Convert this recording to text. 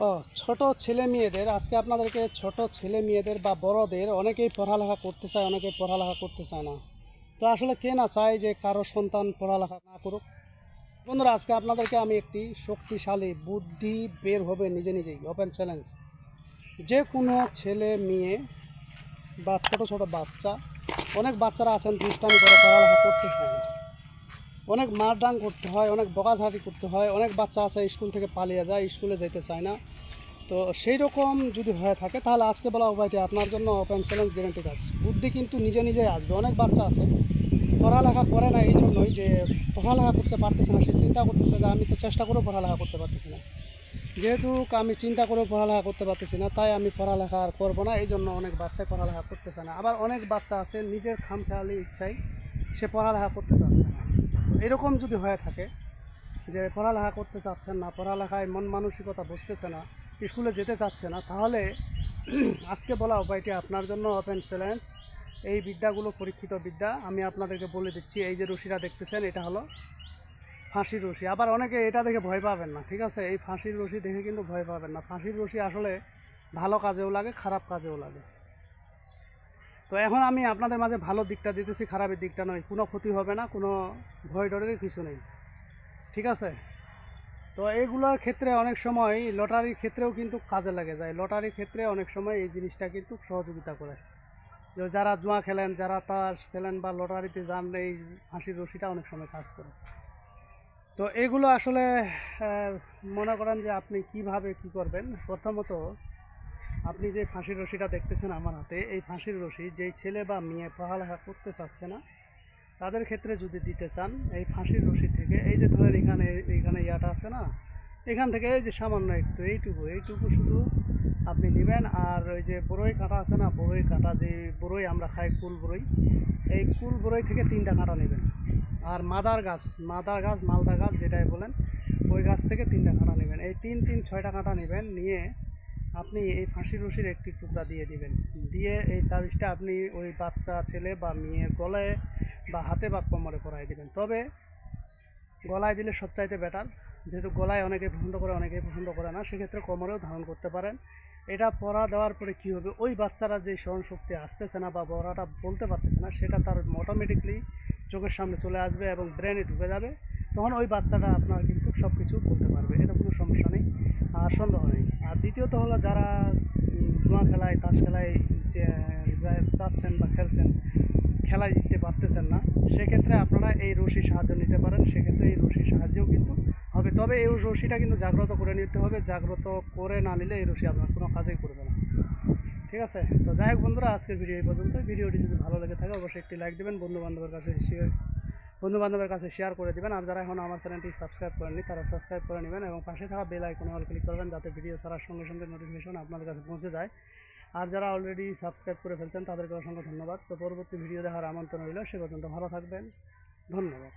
ও, ছোট ছেলে মেয়েদের, আজকে আপনাদেরকে ছোট ছেলে মেয়েদের বা বড়দের অনেকেই পড়ালেখা করতে চায়, অনেকেই পড়ালেখা করতে চায় না। তো আসলে কে না চায় যে কারও সন্তান পড়ালেখা না করুক? বন্ধুরা, আজকে আপনাদেরকে আমি একটি শক্তিশালী বুদ্ধি বের হবে নিজে নিজেই ওপেন চ্যালেঞ্জ যে কোনো ছেলে মেয়ে বা ছোট ছোট বাচ্চা, অনেক বাচ্চারা আছেন দুষ্টামি করে, পড়ালেখা করতে চায় না। অনেক মারডাং করতে হয়, অনেক বকাঝাটি করতে হয়, অনেক বাচ্চা আছে স্কুল থেকে পালিয়ে যায়, স্কুলে যেতে চায় না। তো সেই রকম যদি হয়ে থাকে, তাহলে আজকে বলা উপায়টি আপনার জন্য ওপেন চ্যালেঞ্জ গ্যারেন্টি কাজ বুদ্ধি কিন্তু নিজে নিজেই আসবে, অনেক বাচ্চা আছে। পড়ালেখা করে না এই জন্যই যে পড়ালেখা করতে পারতেছে না, সে চিন্তা করতেছে যে আমি তো চেষ্টা করেও পড়ালেখা করতে পারতেছি না। যেহেতু আমি চিন্তা করেও পড়ালেখা করতে পারতেছি না, তাই আমি পড়ালেখা আর করব না, এই জন্য অনেক বাচ্চাই পড়ালেখা করতেছে না। আবার অনেক বাচ্চা আছে, নিজের খামখেয়ালি ইচ্ছাই সে পড়ালেখা করতে চাচ্ছে এরকম যদি হয়ে থাকে যে পড়ালেখা করতে চাচ্ছেন না, পড়ালেখায় মন মানসিকতা বুঝতেছে না, স্কুলে যেতে চাচ্ছে না, তাহলে আজকে বলা উপায়টি আপনার জন্য ওপেন চ্যালেঞ্জ এই বিদ্যাগুলো পরীক্ষিত বিদ্যা, আমি আপনাদেরকে বলে দিচ্ছি, এই যে রশিটা দেখতেছেন, এটা হলো ফাঁসির রশি। আবার অনেকে এটা দেখে ভয় পাবেন না, ঠিক আছে? এই ফাঁসির রশি দেখে কিন্তু ভয় পাবেন না। ফাঁসির রশি আসলে ভালো কাজেও লাগে, খারাপ কাজেও লাগে। তো এখন আমি আপনাদের মাঝে ভালো দিকটা দিতেছি, খারাপের দিকটা নয়। কোনো ক্ষতি হবে না, কোনো ভয় ডরের কিছু নেই। ঠিক আছে? তো এইগুলোর ক্ষেত্রে অনেক সময় লটারির ক্ষেত্রেও কিন্তু কাজে লাগে যায়। লটারির ক্ষেত্রে অনেক সময় এই জিনিসটা কিন্তু সহযোগিতা করে। যারা জুয়া খেলেন, যারা তাস খেলেন বা লটারিতে যান, এই হাসির রশিটা অনেক সময় কাজ করে। তো এগুলো আসলে মনে করেন যে আপনি কীভাবে কি করবেন? প্রথমত আপনি যে ফাঁসির রশিটা দেখতেছেন আমার হাতে, এই ফাঁসির রশি যেই ছেলে বা মেয়ে পড়ালেখা করতে চাচ্ছে না, তাদের ক্ষেত্রে যদি দিতে চান, এই ফাঁসির রশি থেকে, এই যে ধরেন এখানে এইখানে ইয়াটা আছে না, এখান থেকে এই যে সামান্য একটু, এইটুকু এইটুকু শুধু আপনি নেবেন। আর ওই যে বড়ই কাঁটা আছে না, বড়ই কাঁটা, যে বড়ই আমরা খাই কুল বড়ই, এই কুল বড়ই থেকে তিনটা কাঁটা নেবেন। আর মাদার গাছ মাদার গাছ, মালদা গাছ যেটাই বলেন, ওই গাছ থেকে তিনটা কাঁটা নেবেন। এই তিন তিন, ছয়টা কাঁটা নেবেন, নিয়ে আপনি এই ফাঁসি রশির একটি টুকরা দিয়ে দিবেন। দিয়ে এই তাবিজটা আপনি ওই বাচ্চা, ছেলে বা মেয়ের গলায় বা হাতে বা কোমরে পরাই দিবেন। তবে গলায় দিলে সবচাইতে বেটার যেহেতু গলায় অনেকে পছন্দ করে, অনেকে পছন্দ করে না, সেক্ষেত্রে কোমরেও ধারণ করতে পারেন। এটা পরা দেওয়ার পরে কী হবে? ওই বাচ্চারা যে স্মরণশক্তি আসতেছে না বা বড়াটা বলতে পারতেছে না, সেটা তার অটোমেটিকলি চোখের সামনে চলে আসবে এবং ব্রেনে ঢুকে যাবে, তখন ওই বাচ্চাটা আপনার কিন্তু সব কিছু বলতে পারবে। এটা কোনো সমস্যা নেই, আর সন্দেহ নেই। আর দ্বিতীয়ত হলো যারা জুয়া খেলায়, তাস খেলায় যে বা খেলছেন খেলায় জিততে পারতেছেন না, সেক্ষেত্রে আপনারা এই রশির সাহায্য নিতে পারেন। সেক্ষেত্রে এই রশির সাহায্যেও কিন্তু হবে। তবে এই রশিটা কিন্তু জাগ্রত করে নিতে হবে। জাগ্রত করে না নিলে এই রশি আপনার কোনো কাজেই করবে না। ঠিক আছে? তো যাই হোক বন্ধুরা, আজকের ভিডিও এই পর্যন্ত ভিডিওটি যদি ভালো লেগে থাকে অবশ্যই একটি লাইক দেবেন বন্ধু বান্ধবের কাছে শেয়ার বন্ধু বান্ধবের কাছে শেয়ার করে দেবেন। আর যারা এখন আমার চ্যানেলটি সাবস্ক্রাইব করেননি, তারা সাবস্ক্রাইব করে নেবেন এবং পাশে থাকা বেল আইকনে অল ক্লিক করবেন, যাতে ভিডিও ছাড়ার সঙ্গে সঙ্গে নোটিফিকেশন আপনাদের কাছে পৌঁছে যায়। আর যারা অলরেডি সাবস্ক্রাইব করে ফেলছেন, তাদেরকে অসংখ্য ধন্যবাদ। তো পরবর্তী ভিডিও দেখার আমন্ত্রণ রইল। সে পর্যন্ত ভালো থাকবেন। ধন্যবাদ।